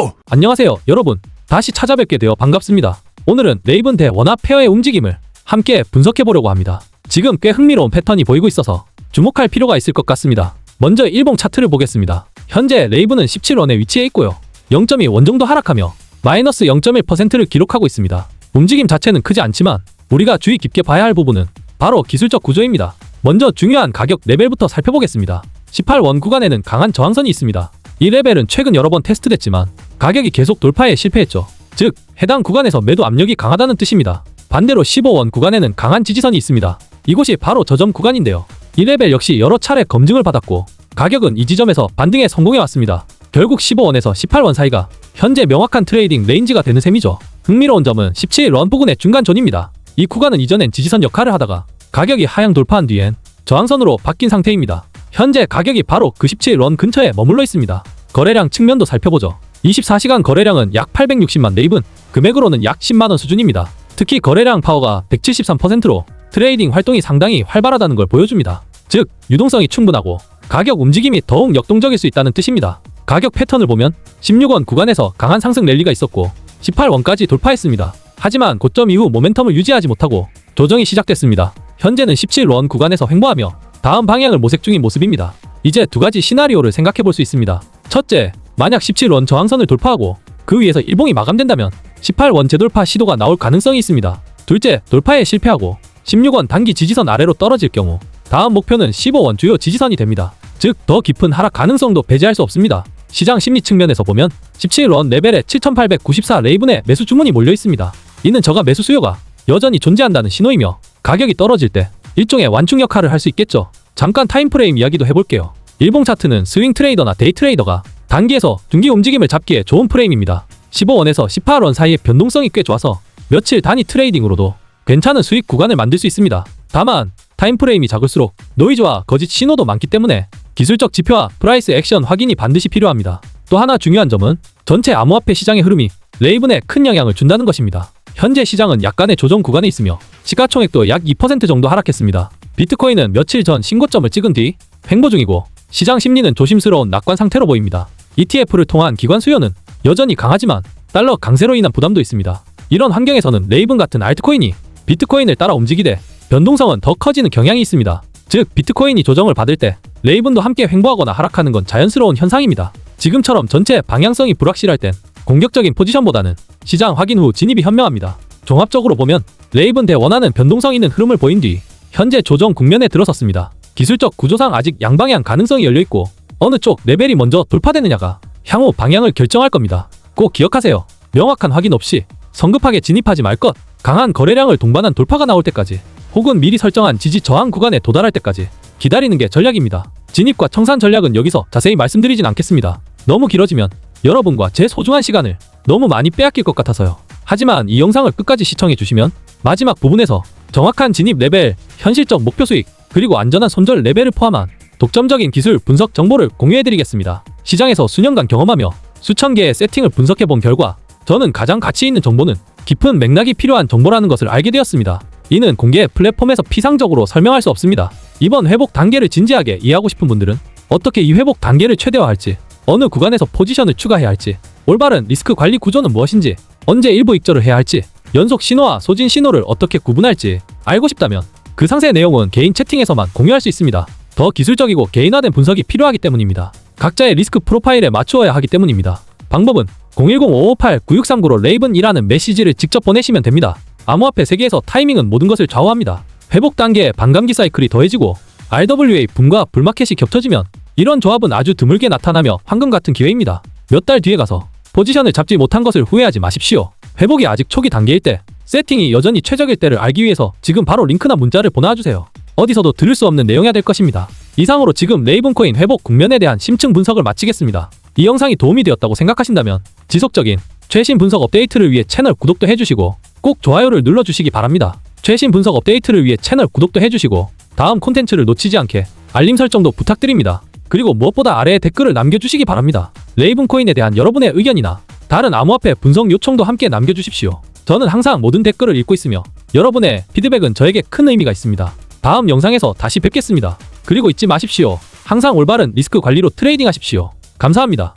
고! 안녕하세요, 여러분. 다시 찾아뵙게 되어 반갑습니다. 오늘은 레이븐 대 원합 페어의 움직임을 함께 분석해 보려고 합니다. 지금 꽤 흥미로운 패턴이 보이고 있어서 주목할 필요가 있을 것 같습니다. 먼저 일봉 차트를 보겠습니다. 현재 레이븐은 17원에 위치해 있고요. 0.2원 정도 하락하며 마이너스 0.1%를 기록하고 있습니다. 움직임 자체는 크지 않지만 우리가 주의 깊게 봐야 할 부분은 바로 기술적 구조입니다. 먼저 중요한 가격 레벨부터 살펴보겠습니다. 18원 구간에는 강한 저항선이 있습니다. 이 레벨은 최근 여러 번 테스트됐지만 가격이 계속 돌파에 실패했죠. 즉, 해당 구간에서 매도 압력이 강하다는 뜻입니다. 반대로 15원 구간에는 강한 지지선이 있습니다. 이곳이 바로 저점 구간인데요. 이 레벨 역시 여러 차례 검증을 받았고 가격은 이 지점에서 반등에 성공해 왔습니다. 결국 15원에서 18원 사이가 현재 명확한 트레이딩 레인지가 되는 셈이죠. 흥미로운 점은 17원 부근의 중간 존입니다. 이 구간은 이전엔 지지선 역할을 하다가 가격이 하향 돌파한 뒤엔 저항선으로 바뀐 상태입니다. 현재 가격이 바로 그 17원 근처에 머물러 있습니다. 거래량 측면도 살펴보죠. 24시간 거래량은 약 860만 레이븐, 금액으로는 약 10만원 수준입니다. 특히 거래량 파워가 173%로 트레이딩 활동이 상당히 활발하다는 걸 보여줍니다. 즉, 유동성이 충분하고 가격 움직임이 더욱 역동적일 수 있다는 뜻입니다. 가격 패턴을 보면 16원 구간에서 강한 상승 랠리가 있었고 18원까지 돌파했습니다. 하지만 고점 이후 모멘텀을 유지하지 못하고 조정이 시작됐습니다. 현재는 17원 구간에서 횡보하며 다음 방향을 모색 중인 모습입니다. 이제 두 가지 시나리오를 생각해 볼 수 있습니다. 첫째, 만약 17원 저항선을 돌파하고 그 위에서 일봉이 마감된다면 18원 재돌파 시도가 나올 가능성이 있습니다. 둘째, 돌파에 실패하고 16원 단기 지지선 아래로 떨어질 경우 다음 목표는 15원 주요 지지선이 됩니다. 즉, 더 깊은 하락 가능성도 배제할 수 없습니다. 시장 심리 측면에서 보면 17원 레벨에 7894 레이븐의 매수 주문이 몰려 있습니다. 이는 저가 매수 수요가 여전히 존재한다는 신호이며 가격이 떨어질 때 일종의 완충 역할을 할 수 있겠죠. 잠깐 타임프레임 이야기도 해볼게요. 일봉 차트는 스윙 트레이더나 데이 트레이더가 단기에서 중기 움직임을 잡기에 좋은 프레임입니다. 15원에서 18원 사이의 변동성이 꽤 좋아서 며칠 단위 트레이딩으로도 괜찮은 수익 구간을 만들 수 있습니다. 다만 타임프레임이 작을수록 노이즈와 거짓 신호도 많기 때문에 기술적 지표와 프라이스 액션 확인이 반드시 필요합니다. 또 하나 중요한 점은 전체 암호화폐 시장의 흐름이 레이븐에 큰 영향을 준다는 것입니다. 현재 시장은 약간의 조정 구간에 있으며 시가총액도 약 2% 정도 하락했습니다. 비트코인은 며칠 전 신고점을 찍은 뒤 횡보 중이고 시장 심리는 조심스러운 낙관 상태로 보입니다. ETF를 통한 기관 수요는 여전히 강하지만 달러 강세로 인한 부담도 있습니다. 이런 환경에서는 레이븐 같은 알트코인이 비트코인을 따라 움직이되 변동성은 더 커지는 경향이 있습니다. 즉 비트코인이 조정을 받을 때 레이븐도 함께 횡보하거나 하락하는 건 자연스러운 현상입니다. 지금처럼 전체 방향성이 불확실할 땐 공격적인 포지션보다는 시장 확인 후 진입이 현명합니다. 종합적으로 보면 레이븐 대 원하는 변동성 있는 흐름을 보인 뒤 현재 조정 국면에 들어섰습니다. 기술적 구조상 아직 양방향 가능성이 열려 있고 어느 쪽 레벨이 먼저 돌파되느냐가 향후 방향을 결정할 겁니다. 꼭 기억하세요. 명확한 확인 없이 성급하게 진입하지 말 것. 강한 거래량을 동반한 돌파가 나올 때까지 혹은 미리 설정한 지지 저항 구간에 도달할 때까지 기다리는 게 전략입니다. 진입과 청산 전략은 여기서 자세히 말씀드리진 않겠습니다. 너무 길어지면 여러분과 제 소중한 시간을 너무 많이 빼앗길 것 같아서요. 하지만 이 영상을 끝까지 시청해 주시면 마지막 부분에서 정확한 진입 레벨, 현실적 목표 수익, 그리고 안전한 손절 레벨을 포함한 독점적인 기술 분석 정보를 공유해 드리겠습니다. 시장에서 수년간 경험하며 수천 개의 세팅을 분석해 본 결과 저는 가장 가치 있는 정보는 깊은 맥락이 필요한 정보라는 것을 알게 되었습니다. 이는 공개 플랫폼에서 피상적으로 설명할 수 없습니다. 이번 회복 단계를 진지하게 이해하고 싶은 분들은 어떻게 이 회복 단계를 최대화할지, 어느 구간에서 포지션을 추가해야 할지, 올바른 리스크 관리 구조는 무엇인지, 언제 일부 익절을 해야 할지, 연속 신호와 소진 신호를 어떻게 구분할지 알고 싶다면 그 상세 내용은 개인 채팅에서만 공유할 수 있습니다. 더 기술적이고 개인화된 분석이 필요하기 때문입니다. 각자의 리스크 프로파일에 맞추어야 하기 때문입니다. 방법은 010-558-9639로 레이븐이라는 메시지를 직접 보내시면 됩니다. 암호화폐 세계에서 타이밍은 모든 것을 좌우합니다. 회복 단계에 반감기 사이클이 더해지고 RWA 붐과 불마켓이 겹쳐지면 이런 조합은 아주 드물게 나타나며 황금 같은 기회입니다. 몇 달 뒤에 가서 포지션을 잡지 못한 것을 후회하지 마십시오. 회복이 아직 초기 단계일 때 세팅이 여전히 최적일 때를 알기 위해서 지금 바로 링크나 문자를 보내주세요. 어디서도 들을 수 없는 내용이야 될 것입니다. 이상으로 지금 레이븐코인 회복 국면에 대한 심층 분석을 마치겠습니다. 이 영상이 도움이 되었다고 생각하신다면 지속적인 최신 분석 업데이트를 위해 채널 구독도 해주시고 꼭 좋아요를 눌러주시기 바랍니다. 최신 분석 업데이트를 위해 채널 구독도 해주시고 다음 콘텐츠를 놓치지 않게 알림 설정도 부탁드립니다. 그리고 무엇보다 아래에 댓글을 남겨주시기 바랍니다. 레이븐코인에 대한 여러분의 의견이나 다른 암호화폐 분석 요청도 함께 남겨주십시오. 저는 항상 모든 댓글을 읽고 있으며 여러분의 피드백은 저에게 큰 의미가 있습니다. 다음 영상에서 다시 뵙겠습니다. 그리고 잊지 마십시오. 항상 올바른 리스크 관리로 트레이딩 하십시오. 감사합니다.